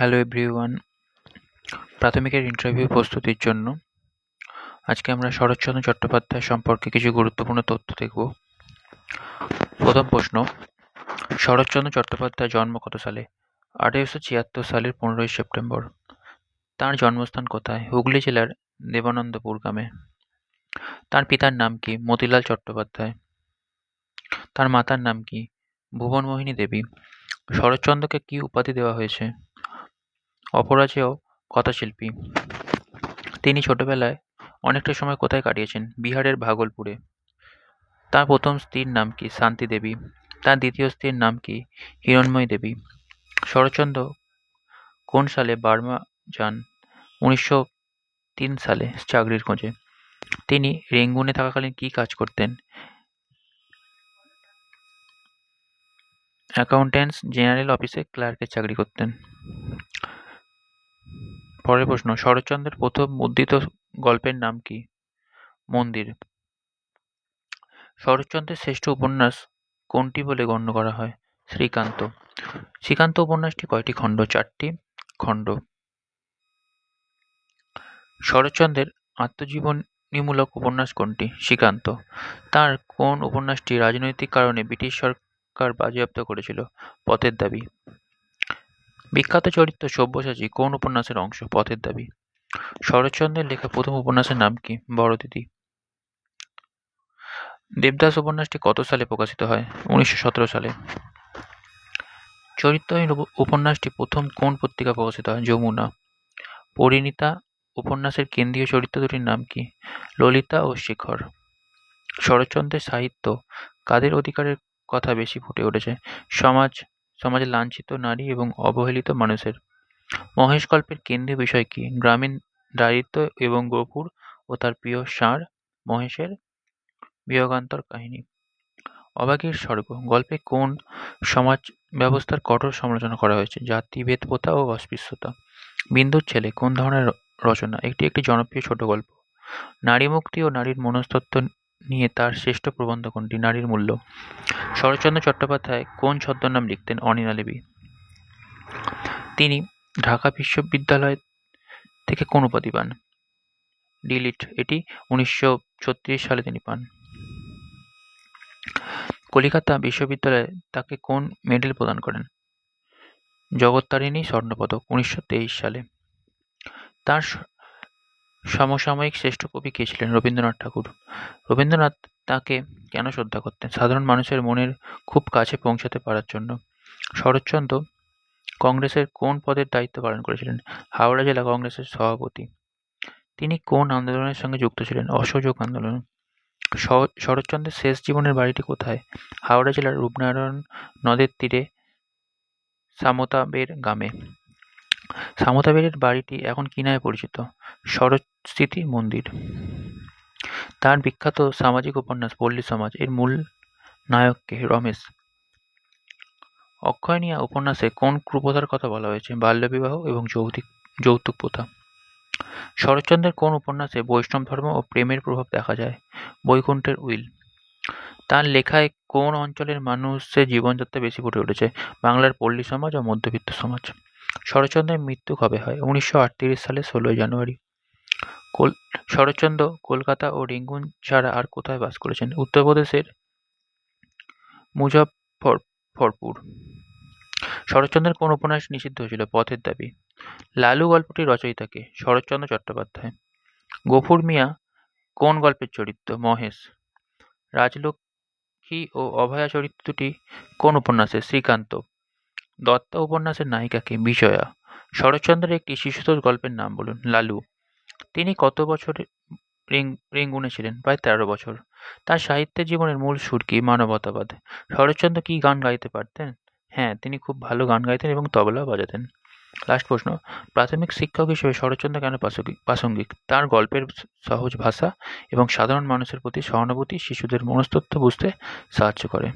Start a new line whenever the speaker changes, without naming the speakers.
Hello everyone প্রাথমিকের interview প্রস্তুতির জন্য আজকে আমরা শরৎচন্দ্র চট্টোপাধ্যায় সম্পর্কে কিছু গুরুত্বপূর্ণ তথ্য দেখব। প্রথম প্রশ্ন, শরৎচন্দ্র চট্টোপাধ্যায় জন্ম কত সালে? আঠেরোশো ছিয়াত্তর সালের পনেরোই সেপ্টেম্বর। তার জন্মস্থান কোথায়? হুগলি জেলার দেবানন্দপুর গ্রামে। তার পিতার নাম কি? মতিলাল চট্টোপাধ্যায়। তার মাতার নাম কি? ভুবনমোহিনী দেবী। শরৎচন্দ্রকে কি উপাধি দেওয়া হয়েছে? অপরাজেয় কথাশিল্পী। তিনি ছোটবেলায় অনেকটা সময় কোথায় কাটিয়েছেন? বিহারের ভাগলপুরে। তার প্রথম স্ত্রীর নাম কি? শান্তি দেবী। তার দ্বিতীয় স্ত্রীর নাম কি? হিরণময়ী দেবী। শরৎচন্দ্র কোন সালে বার্মা যান? উনিশশো তিন সালে চাকরির খোঁজে। তিনি রেঙ্গুনে থাকাকালীন কি কাজ করতেন? অ্যাকাউন্ট্যান্টস জেনারেল অফিসে ক্লার্কের চাকরি করতেন। পরের প্রশ্ন, শরৎচন্দ্রের প্রথম মুদ্রিত গল্পের নাম কি? মন্দির। শরৎচন্দ্রের শ্রেষ্ঠ উপন্যাস কোনটি বলে গণ্য করা হয়? শ্রীকান্ত। শ্রীকান্ত উপন্যাসটি কয়টি খণ্ড? চারটি খণ্ড। শরৎচন্দ্রের আত্মজীবনীমূলক উপন্যাস কোনটি? শ্রীকান্ত। তার কোন উপন্যাসটি রাজনৈতিক কারণে ব্রিটিশ সরকার বাজেয়াপ্ত করেছিল? পথের দাবি। বিখ্যাত চরিত্র সব্যসাচী কোন উপন্যাসের অংশ? পথের দাবি। শরৎচন্দ্রের লেখা প্রথম উপন্যাসের নাম কি? বড় দিদি দেবদাস উপন্যাসটি কত সালে প্রকাশিত হয়? উনিশশো সতেরো সালে। চরিত্রহীন উপন্যাসটি প্রথম কোন পত্রিকা প্রকাশিত হয়? যমুনা। পরিণীতা উপন্যাসের কেন্দ্রীয় চরিত্র দুটির নাম কি? ললিতা ও শেখর। শরৎচন্দ্রের সাহিত্য কাদের অধিকারের কথা বেশি ফুটে উঠেছে? সমাজ সমাজে লাঞ্ছিত নারী এবং অবহেলিত মানুষের। মহেশ গল্পের কেন্দ্রীয় বিষয় কি? গ্রামীণ দারিদ্র এবং গোপুর ও তার প্রিয় ষাঁড় মহেশের বিয়োগান্তর কাহিনী। অবাগের স্বর্গ। গল্পে কোন সমাজ ব্যবস্থার কঠোর সমালোচনা করা হয়েছে? জাতিভেদ প্রথা ও অস্পৃশ্যতা। বিন্দুর ছেলে, কোন ধরনের রচনা? একটি একটি জনপ্রিয় ছোট গল্প। নারী মুক্তি ও নারীর মনস্তত্ত্ব নিয়ে তার শ্রেষ্ঠ প্রবন্ধ কোনটি? নারীর মূল্য। শরৎচন্দ্র চট্টোপাধ্যায় কোন ছদ্মনাম লিখতেন? অনিলা দেবী। তিনি ঢাকা বিশ্ববিদ্যালয় থেকে কোন উপাধি পান? ডিলিট। এটি উনিশশো ছত্রিশ সালে তিনি পান। কলিকাতা বিশ্ববিদ্যালয়ে তাকে কোন মেডেল প্রদান করেন? জগত্তারিণী স্বর্ণপদক, উনিশশো তেইশ সালে। তার সমসাময়িক শ্রেষ্ঠ কবি কে ছিলেন? রবীন্দ্রনাথ ঠাকুর। রবীন্দ্রনাথ তাকে কেন শ্রদ্ধা করতেন? সাধারণ মানুষের মনের খুব কাছে পৌঁছাতে পারার জন্য। শরৎচন্দ্র কংগ্রেসের কোন পদের দায়িত্ব পালন করেছিলেন? হাওড়া জেলা কংগ্রেসের সভাপতি। তিনি কোন আন্দোলনের সঙ্গে যুক্ত ছিলেন? অসহযোগ আন্দোলন। শরৎচন্দ্রের শেষ জীবনের বাড়িটি কোথায়? হাওড়া জেলার রূপনারায়ণ নদের তীরে সামতাবের গ্রামে। সামতাবেরের বাড়িটি এখন কি নামে পরিচিত শরৎ স্মৃতি মন্দির। তার বিখ্যাত সামাজিক উপন্যাস পল্লী সমাজ, এর মূল নায়ককে রমেশ। অক্ষয়নিয়া উপন্যাসে কোন কুপ্রথার কথা বলা হয়েছে? বাল্যবিবাহ এবং যৌতুক যৌতুক প্রথা। শরৎচন্দ্রের কোন উপন্যাসে বৈষ্ণব ধর্ম ও প্রেমের প্রভাব দেখা যায়? বৈকুণ্ঠের উইল। তার লেখায় কোন অঞ্চলের মানুষের জীবনযাত্রা বেশি ফুটে উঠেছে? বাংলার পল্লী সমাজ ও মধ্যবিত্ত সমাজ। শরৎচন্দ্রের মৃত্যু কবে হয়? উনিশশো সালে ষোলোই জানুয়ারি। কল, শরৎচন্দ্র কলকাতা ও রেঙ্গুন ছাড়া আর কোথায় বাস করেছেন? উত্তরপ্রদেশের মুজফ্ফরপুর শরৎচন্দ্রের কোন উপন্যাস নিষিদ্ধ হয়েছিল? পথের দাবি। লালু গল্পটির রচয়িতা কে শরৎচন্দ্র চট্টোপাধ্যায়। গফুর মিয়া, কোন গল্পের চরিত্র? মহেশ। রাজলক্ষ্মী ও অভয়া চরিত্রটি কোন উপন্যাসে? শ্রীকান্ত। দত্ত উপন্যাসের নায়িকা কে বিজয়া। শরৎচন্দ্রের একটি শিশুতোষ গল্পের নাম বলুন, লালু। তিনি কত বছর রেঙ্গুনে ছিলেন? প্রায় তেরো বছর। তার সাহিত্যের জীবনের মূল সুর কি? মানবতাবাদ। শরৎচন্দ্র কি গান গাইতে পারতেন? হ্যাঁ তিনি খুব ভালো গান গাইতেন এবং তবলাও বাজাতেন। লাস্ট প্রশ্ন, প্রাথমিক শিক্ষক হিসেবে শরৎচন্দ্র কেন প্রাসঙ্গিক? তার গল্পের সহজ ভাষা এবং সাধারণ মানুষের প্রতি সহানুভূতি শিশুদের মনস্তত্ত্ব বুঝতে সাহায্য করে।